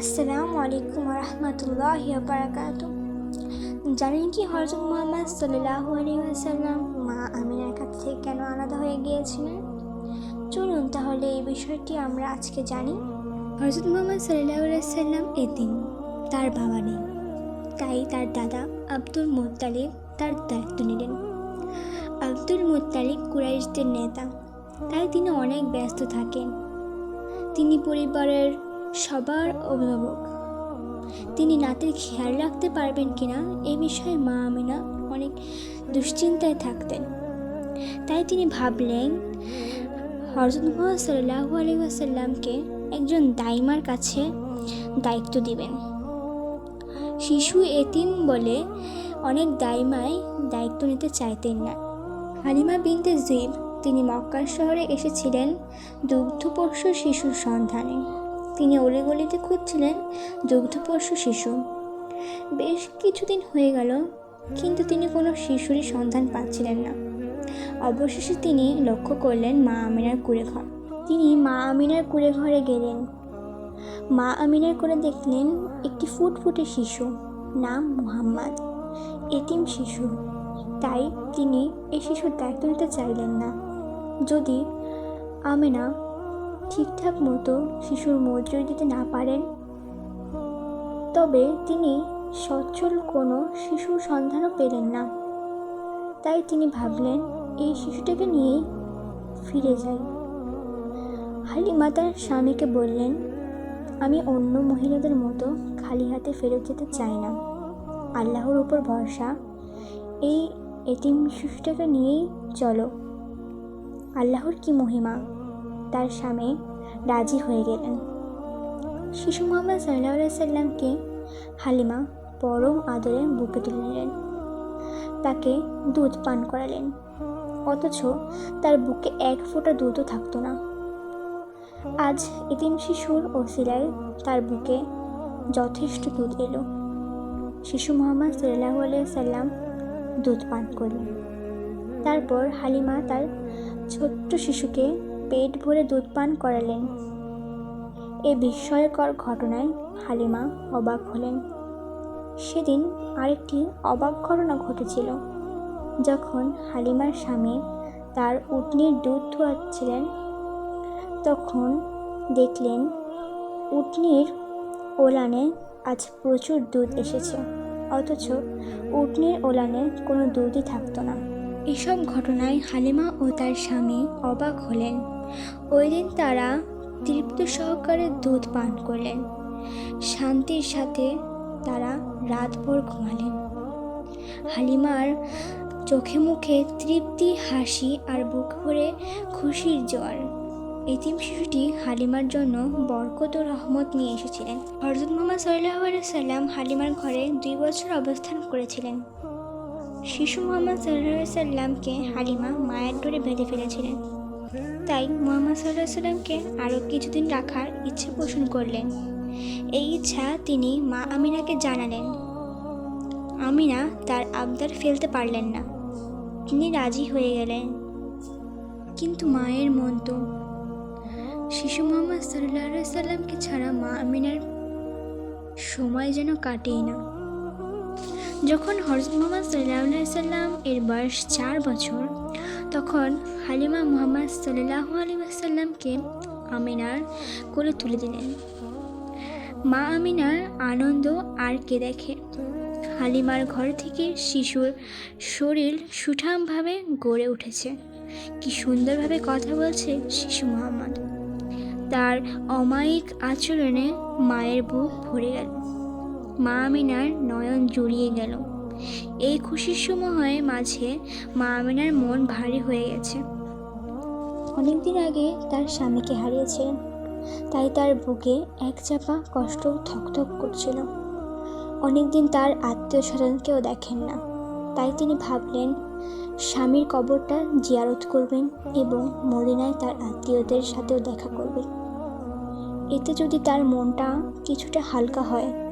আসসালামু আলাইকুম রহমতুল্লাহ বারাকাতু জানেন কি হজরত মোহাম্মদ সাল্লাহ আসাল্লাম মা আমিনার কাছ থেকে কেন আলাদা হয়ে গিয়েছিলেন? চলুন তাহলে এই বিষয়টি আমরা আজকে জানি। হজরত মোহাম্মদ সাল্লাহ সাল্লাম এতিম তার বাবা নেই, তাই তার দাদা আব্দুল মুত্তালিব তার দায়িত্ব নিলেন। আব্দুল মুত্তালিব কুরাইশদের নেতা, তাই তিনি অনেক ব্যস্ত থাকেন। তিনি পরিবারের সবার অভিভাবক। তিনি নাতির খেয়াল রাখতে পারবেন কিনা এ বিষয়ে মা আমিনা অনেক দুশ্চিন্তায় থাকতেন। তাই তিনি ভাবলেন মোহাম্মদ সাল্লাহু আলী আসাল্লামকে একজন দাইমার কাছে দায়িত্ব দিবেন। শিশু এতিম বলে অনেক দাইমাই দায়িত্ব নিতে চাইতেন না। হালিমা বিনতে জিব তিনি মক্কার শহরে এসেছিলেন দুগ্ধপোষ্য শিশুর সন্ধানে। তিনি অলিগলিতে খুঁজছিলেন দুগ্ধপোষ্য শিশু। বেশ কিছুদিন হয়ে গেল, কিন্তু তিনি কোনো শিশুরই সন্ধান পাচ্ছিলেন না। অবশেষে তিনি লক্ষ্য করলেন মা আমিনার কুড়ে ঘর। তিনি মা আমিনার কুড়ে ঘরে গেলেন। মা আমিনার করে দেখলেন একটি ফুটফুটে শিশু, নাম মুহাম্মদ, এতিম শিশু। তাই তিনি এই শিশুর দায়িত্ব নিতে চাইলেন না। যদি আমেনা ঠিকঠাক মতো শিশুর মজুরি দিতে না পারেন। তবে তিনি সচ্ছল কোনো শিশুর সন্ধানও পেলেন না। তাই তিনি ভাবলেন, এই শিশুটাকে নিয়েই ফিরে যাই। হালিমা তার স্বামীকে বললেন, আমি অন্য মহিলাদের মতো খালি হাতে ফেরত যেতে চাই না। আল্লাহর উপর ভরসা। এই এতিম শিশুটাকে নিয়েই চলো। আল্লাহর কি মহিমা? তার স্বামী রাজি হয়ে গেলেন। শিশু মোহাম্মদ সাল্লাহ সাল্লামকে হালিমা পরম আদরে বুকে তুলে নিলেন। তাকে দুধ পান করালেন। অথচ তার বুকে এক ফোঁটা দুধও থাকতো না। আজ এতিম শিশুর ওসিলায় তার বুকে যথেষ্ট দুধ এলো। শিশু মোহাম্মদ সাল্লাহ সাল্লাম দুধ পান করলেন। তারপর হালিমা তার ছোট্ট শিশুকে পেট ভরে দুধ পান করালেন। এ বিস্ময়কর ঘটনায় হালিমা অবাক হলেন। সেদিন আরেকটি অবাক ঘটনা ঘটেছিল, যখন হালিমার স্বামী তার উটনির দুধ ধোয়াচ্ছিলেন। তখন দেখলেন উটনির ওলানে আজ প্রচুর দুধ এসেছে, অথচ উটনির ওলানে কোনো দুধই থাকতো না। এসব ঘটনায় হালিমা ও তার স্বামী অবাক হলেন। ওই দিন তারা তৃপ্ত সহকারে দুধ পান করলেন। শান্তির সাথে তারা রাতভর ঘুমালেন। হালিমার চোখে মুখে তৃপ্তি, হাসি আর বুক ভরে খুশির জ্বর। এতিম শিশুটি হালিমার জন্য বরকত ও রহমত নিয়ে এসেছিলেন। হরজত মোহাম্মদ সাল্লাহ সাল্লাম হালিমার ঘরে দুই বছর অবস্থান করেছিলেন। শিশু মোহাম্মদ সাল্লাহ সাল্লামকে হালিমা মায়ের ডোরে বেঁধে ফেলেছিলেন। তাই মোহাম্মদ সাল্লাহ সাল্লামকে আরও কিছুদিন রাখার ইচ্ছে পোষণ করলেন। এই ইচ্ছা তিনি মা আমিনাকে জানালেন। আমিনা তার আবদার ফেলতে পারলেন না। তিনি রাজি হয়ে গেলেন। কিন্তু মায়ের মন তো শিশু মোহাম্মদ সাল্লাহ সাল্লামকে ছাড়া মা আমিনার সময় যেন কাটেই না। যখন হরজত মোহাম্মদ সাল্লাহ সাল্লাম এর বয়স চার বছর, তখন হালিমা মোহাম্মদ সাল্লাহ আলী আমিনার কোলে তুলে দিলেন। মা আমিনার আনন্দ আর কে দেখে? হালিমার ঘর থেকে শিশুর শরীর সুঠামভাবে গড়ে উঠেছে। কি সুন্দরভাবে কথা বলছে শিশু মোহাম্মদ। তার অমায়িক আচরণে মায়ের বুক ভরে গেল। মা আমিনার নয়ন জুড়িয়ে গেল। এই খুশির সময় মাঝে মা আমিনার মন ভারী হয়ে গেছে। অনেকদিন আগে তার স্বামীকে হারিয়েছিলেন তাই তার বুকে এক চাপা কষ্ট থকথক করছিল। অনেকদিন তার আত্মীয় স্বজনকেও দেখেন না। তাই তিনি ভাবলেন, স্বামীর কবরটা জিয়ারত করবেন এবং মদিনায় তার আত্মীয়দের সাথেও দেখা করবেন। এতে যদি তার মনটা কিছুটা হালকা হয়